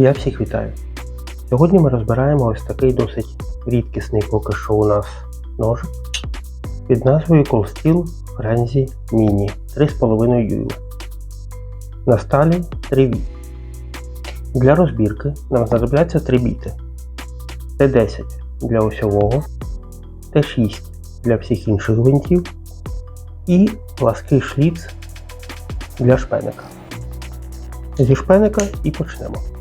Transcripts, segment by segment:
Я всіх вітаю. Сьогодні ми розбираємо ось такий досить рідкісний поки що у нас ножик під назвою Cold Steel Frenzy Mini 3,5 дюйма. На сталі 3 віт. Для розбірки нам знадобляться 3 біти. Т10 для осьового, Т6 для всіх інших гвинтів і плаский шліц для шпеника. Зі шпеника і почнемо.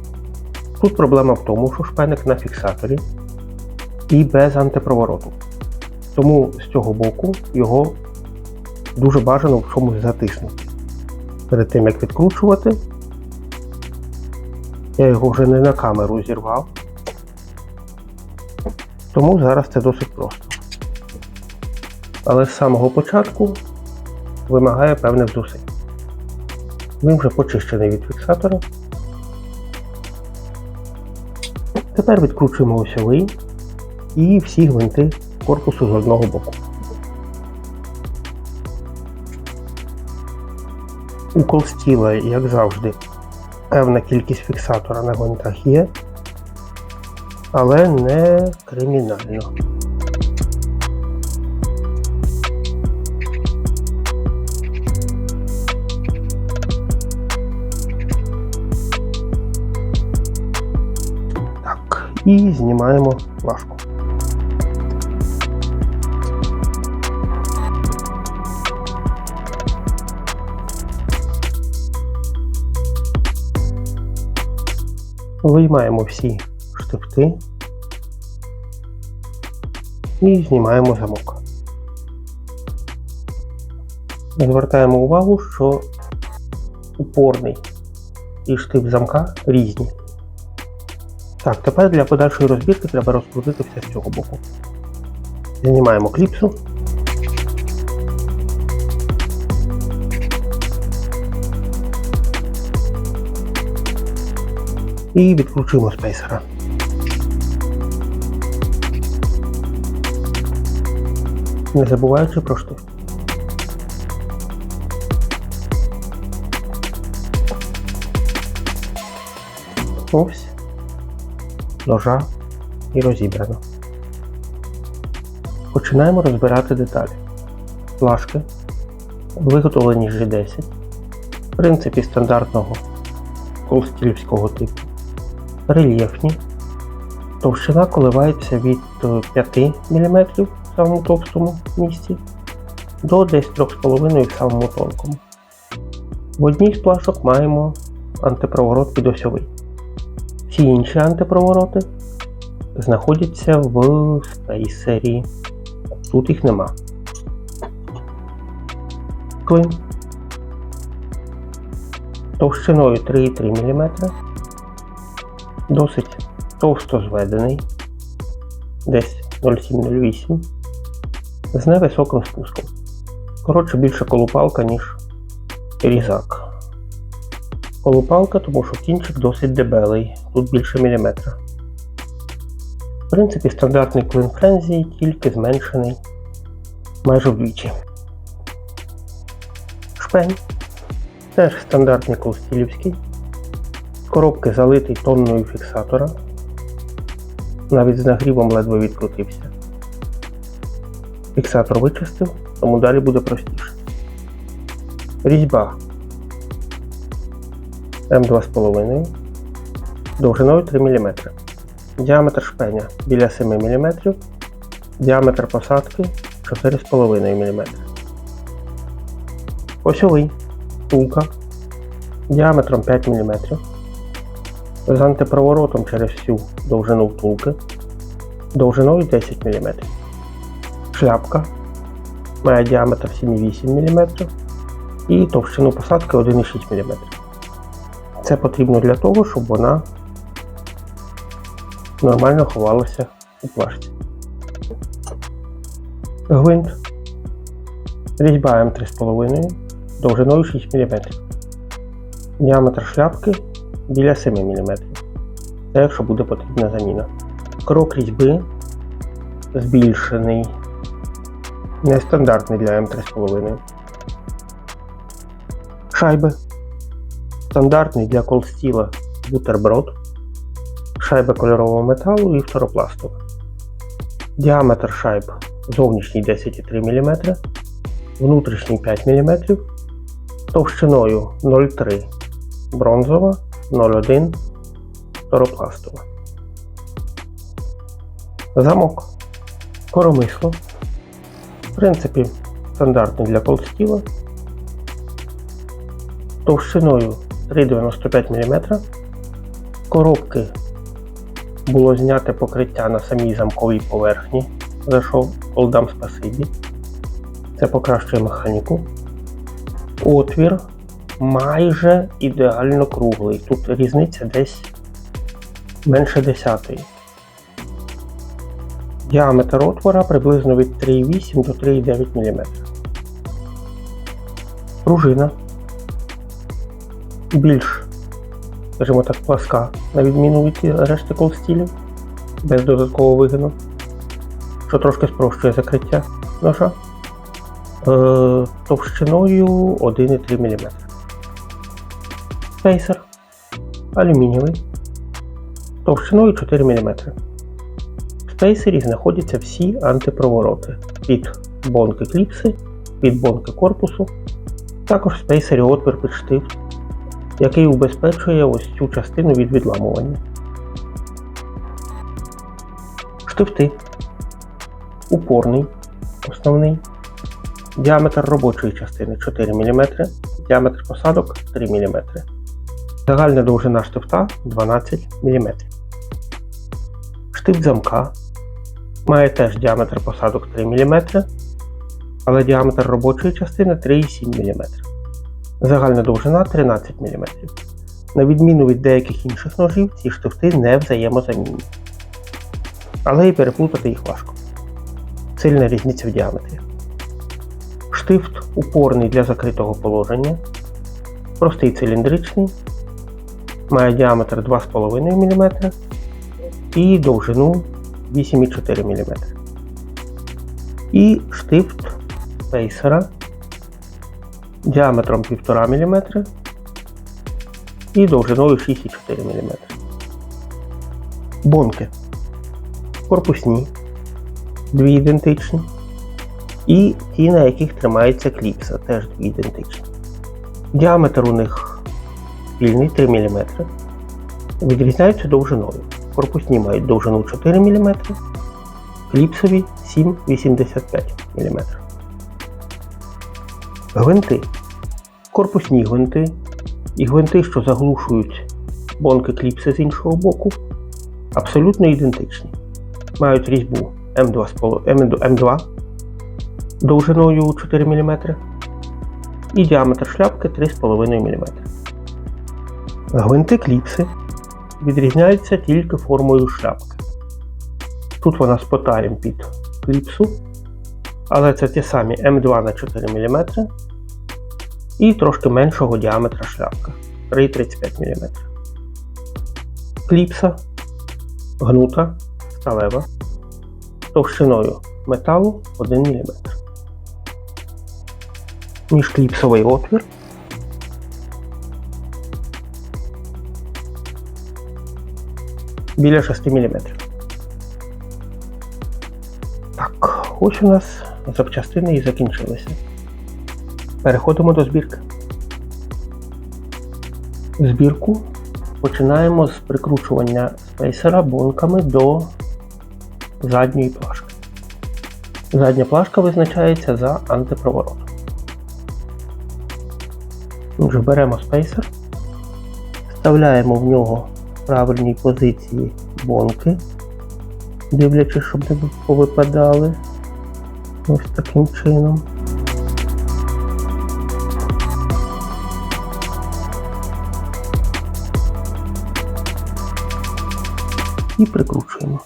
Тут проблема в тому, що шпеник на фіксаторі і без антипровороту. Тому з цього боку його дуже бажано в чомусь затиснути. Перед тим як відкручувати, я його вже не на камеру зірвав. Тому зараз це досить просто. Але з самого початку вимагає певних зусиль. Він вже почищений від фіксатора. Тепер відкручуємо осьовий і всі гвинти корпусу з одного боку. У колстіла, як завжди, певна кількість фіксатора на гвинтах є, але не кримінально. І знімаємо плашку. Виймаємо всі штифти і знімаємо замок. Звертаємо увагу, що упорний і штифт замка різні. Так, тепер для подальшої розбірки треба розкрутити все з цього боку. Знімаємо кліпсу. І відкручуємо спейсера. Не забуваючи про штифт. Ось ножа і розібрано. Починаємо розбирати деталі. Плашки, виготовлені G10, в принципі стандартного колстільського типу, рельєфні. Товщина коливається від е, 5 мм в самому товстому місці до десь 3,5 в самому тонкому. В одній з плашок маємо антипроворот під осьовий. Всі інші антипровороти знаходяться в спейсері. Тут їх нема. Клин товщиною 3,3 мм. Досить товсто зведений, десь 0,7-0,8 з невисоким спуском. Коротше, більше колупалка, ніж різак. Колупалка, тому що кінчик досить дебелий, тут більше міліметра. В принципі, стандартний клин френзі, тільки зменшений майже вдвічі. Шпень. Теж стандартний колстілівський. Коробки залитий тонною фіксатора. Навіть з нагрівом ледве відкрутився. Фіксатор вичистив, тому далі буде простіше. Різьба М2,5 довжиною 3 мм. Діаметр шпеня біля 7 мм. Діаметр посадки 4,5 мм. Осьовий тулка діаметром 5 мм. З антипроворотом через всю довжину втулки довжиною 10 мм. Шляпка має діаметр 7,8 мм і товщину посадки 1,6 мм. Це потрібно для того, щоб вона нормально ховалася у плашці. Гвинт. Різьба М3,5 довжиною 6 мм. Діаметр шляпки біля 7 мм. Це якщо буде потрібна заміна. Крок різьби збільшений. Нестандартний для М3,5. Шайби. Стандартний для колстіла бутерброд шайба кольорового металу і фторопластова. Діаметр шайб зовнішній 10,3 мм, внутрішній 5 мм, товщиною 0,3 бронзова, 0,1 фторопластова. Замок. Коромисло. В принципі, стандартний для колстіла. Товщиною 3,95 мм. Коробки було зняте покриття на самій замковій поверхні. За що олдам спасибі. Це покращує механіку. Отвір майже ідеально круглий. Тут різниця десь менше десятої. Діаметр отвора приблизно від 3,8 до 3,9 мм. Пружина більш, скажімо так, пласка, на відміну від решти колстілів, без додаткового вигину, що трошки спрощує закриття ножа. Е, товщиною 1,3 мм. Спейсер алюмінієвий товщиною 4 мм. В спейсері знаходяться всі антипровороти під бонки кліпси, під бонки корпусу. Також в спейсері отвір під штифт, який убезпечує ось цю частину від відламування. Штифти. Упорний, основний. Діаметр робочої частини 4 мм, діаметр посадок 3 мм. Загальна довжина штифта 12 мм. Штифт замка має теж діаметр посадок 3 мм, але діаметр робочої частини 3,7 мм. Загальна довжина 13 мм. На відміну від деяких інших ножів, ці штифти не взаємозамінні. Але і переплутати їх важко. Сильна різниця в діаметрі. Штифт упорний для закритого положення, простий циліндричний, має діаметр 2,5 мм і довжину 8,4 мм. І штифт спейсера діаметром 1,5 мм і довжиною 6,4 мм. Бонки корпусні, дві ідентичні. І ті, на яких тримається кліпса, теж дві ідентичні. Діаметр у них спільний 3 мм. Відрізняються довжиною. Корпусні мають довжину 4 мм, кліпсові 7,85 мм. Гвинти. Корпусні гвинти і гвинти, що заглушують бонки кліпси з іншого боку, абсолютно ідентичні. Мають різьбу М2, М2 довжиною 4 мм і діаметр шляпки 3,5 мм. Гвинти кліпси відрізняються тільки формою шляпки. Тут вона з потарем під кліпсу, але це ті самі М2 на 4 мм і трошки меншого діаметра шляпка 3,35 мм. Кліпса гнута, сталева, товщиною металу 1 мм. Міжкліпсовий отвір. Біля 6 мм. Так, ось у нас запчастини і закінчилися. Переходимо до збірки. Збірку починаємо з прикручування спейсера бонками до задньої плашки. Задня плашка визначається за антипроворотом. Отже, беремо спейсер, вставляємо в нього в правильній позиції бонки, дивлячись, щоб не повипадали ось таким чином. І прикручуємо.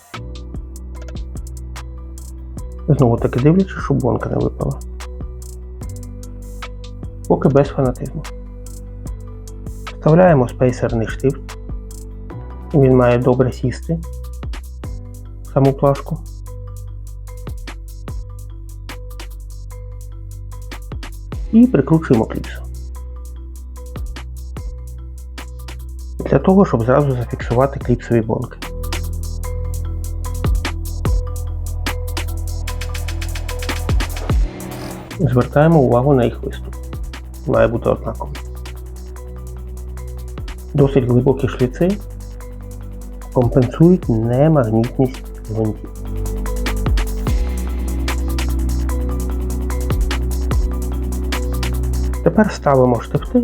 Знову таки дивлячись, щоб бонка не випала. Поки без фанатизму. Вставляємо спейсерний штифт. Він має добре сісти в саму плашку. І прикручуємо кліпсу. Для того, щоб зразу зафіксувати кліпсові бонки. Звертаємо увагу на їх виступ. Має бути однаковий. Досить глибокі шліци компенсують немагнітність гвинтів. Тепер ставимо штифти,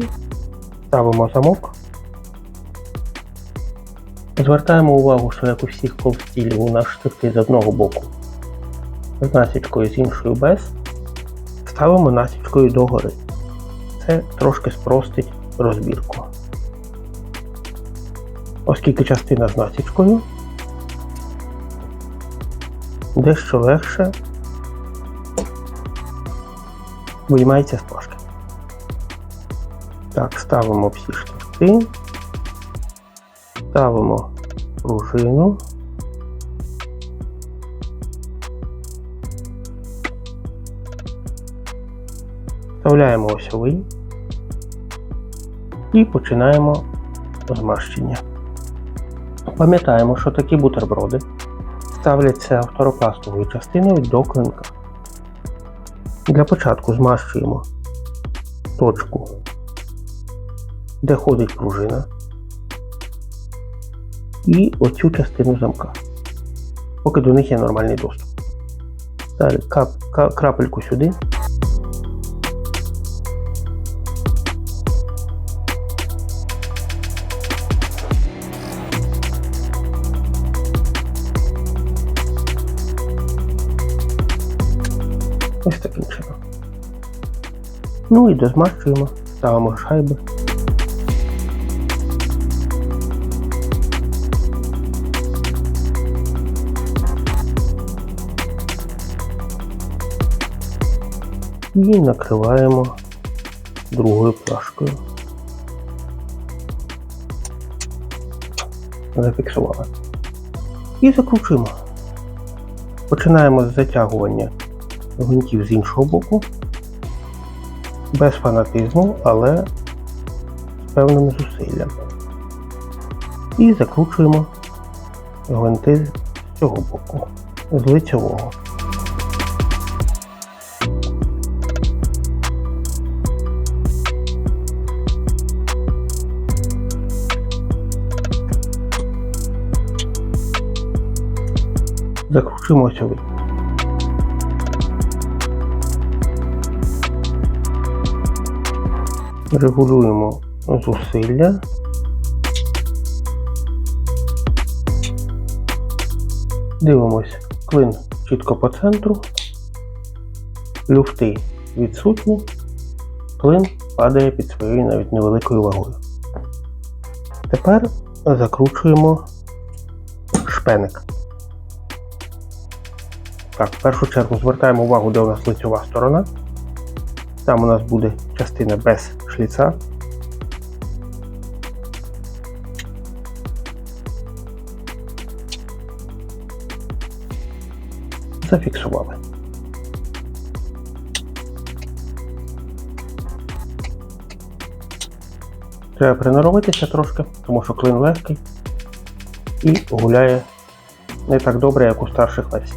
ставимо замок. Звертаємо увагу, що як у всіх колстілів у нас штифти з одного боку з насічкою з іншою без, ставимо насічкою догори. Це трошки спростить розбірку. Оскільки частина з насічкою дещо легше виймається з. Так, ставимо всі штифти, ставимо пружину. Вставляємо осьовий і починаємо змащення. Пам'ятаємо, що такі бутерброди ставляться фторопластовою частиною до клинка. Для початку змащуємо точку, де ходить пружина, і оцю частину замка, поки до них є нормальний доступ. Далі крапельку сюди. Ну і дозмащуємо, ставимо шайби. І накриваємо другою плашкою. Зафіксували. І закручуємо. Починаємо з затягування гвинтів з іншого боку. Без фанатизму, але з певним зусиллям. І закручуємо гвинти з цього боку, з лицевого. Закручуємо осьовий. Регулюємо зусилля. Дивимось клин чітко по центру. Люфти відсутні. Клин падає під своєю навіть невеликою вагою. Тепер закручуємо шпеник. Так, в першу чергу звертаємо увагу, де у нас лицьова сторона. Там у нас буде частина без шліца. Зафіксували. Треба приноровитися трошки, тому що клин легкий і гуляє не так добре, як у старших версій.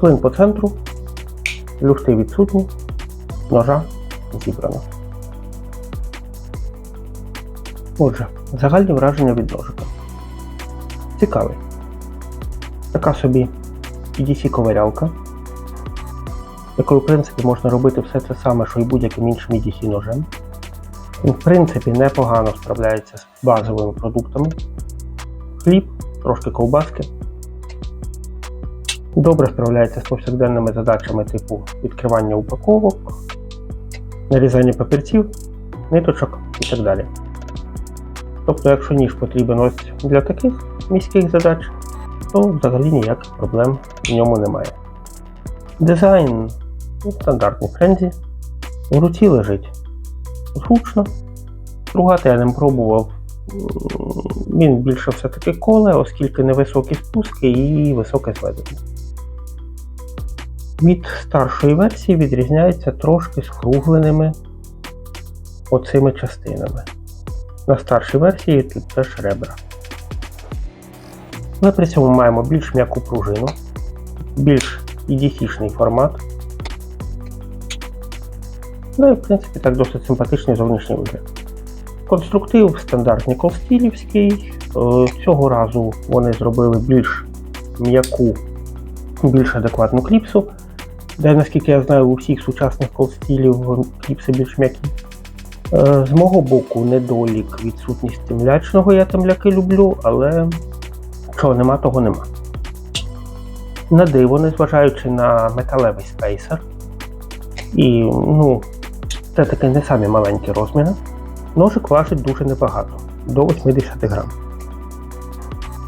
Клин по центру, люфти відсутні, ножа зібрано. Отже, загальні враження від ножика. Цікавий. Така собі EDC ковирялка, якою, в принципі, можна робити все це саме, що і будь-яким іншим EDC ножем. Він, в принципі, непогано справляється з базовими продуктами. Хліб, трошки ковбаски. Добре справляється з повсякденними задачами типу відкривання упаковок, нарізання папірців, ниточок і так далі. Тобто, якщо ніж потрібен ось для таких міських задач, то взагалі ніяких проблем в ньому немає. Дизайн ну, стандартний френзі. У руці лежить зручно. Стругати я ним пробував. Він більше все-таки коле, оскільки невисокі спуски і високе зведення. Від старшої версії відрізняється трошки скругленими оцими частинами. На старшій версії тут теж ребра. Ми при цьому маємо більш м'яку пружину, більш EDC-шний формат. Ну і в принципі так досить симпатичний зовнішній вигляд. Конструктив стандартний колстілівський. Е, Цього разу вони зробили більш м'яку, більш адекватну кліпсу. Де, наскільки я знаю, у всіх сучасних колстілів кліпси більш м'які. Е, З мого боку, недолік відсутність темлячного. Я темляки люблю, але чого нема, того нема. На диво, незважаючи на металевий спейсер. І, ну, це таки не самі маленькі розміри. Ножик важить дуже небагато, до 80 грам.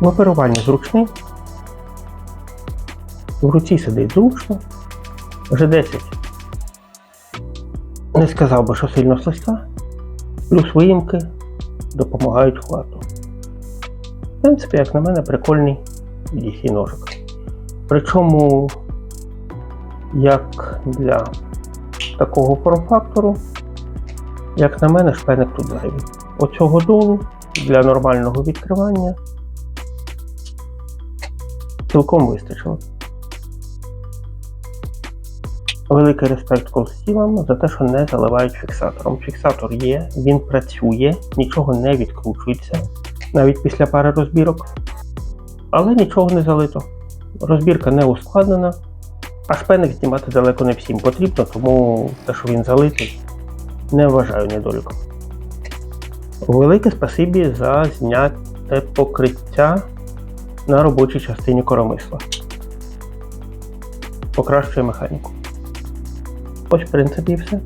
В оперуванні зручний. В руці сидить зручно. Вже 10. Не сказав би, що сильно слизька. Плюс виїмки допомагають хвату. В принципі, як на мене, прикольний DC ножик. Причому, як для такого форм-фактору, як на мене, шпеник тут зайвий. Оцього долу для нормального відкривання цілком вистачило. Великий респект колстілам за те, що не заливають фіксатором. Фіксатор є, він працює, нічого не відкручується, навіть після пари розбірок. Але нічого не залито. Розбірка не ускладнена, а шпеник знімати далеко не всім потрібно, тому те, що він залитий, не вважаю недоліком. Велике спасибі за зняте покриття на робочій частині коромисла. Покращує механіку. Ось, в принципі, і все.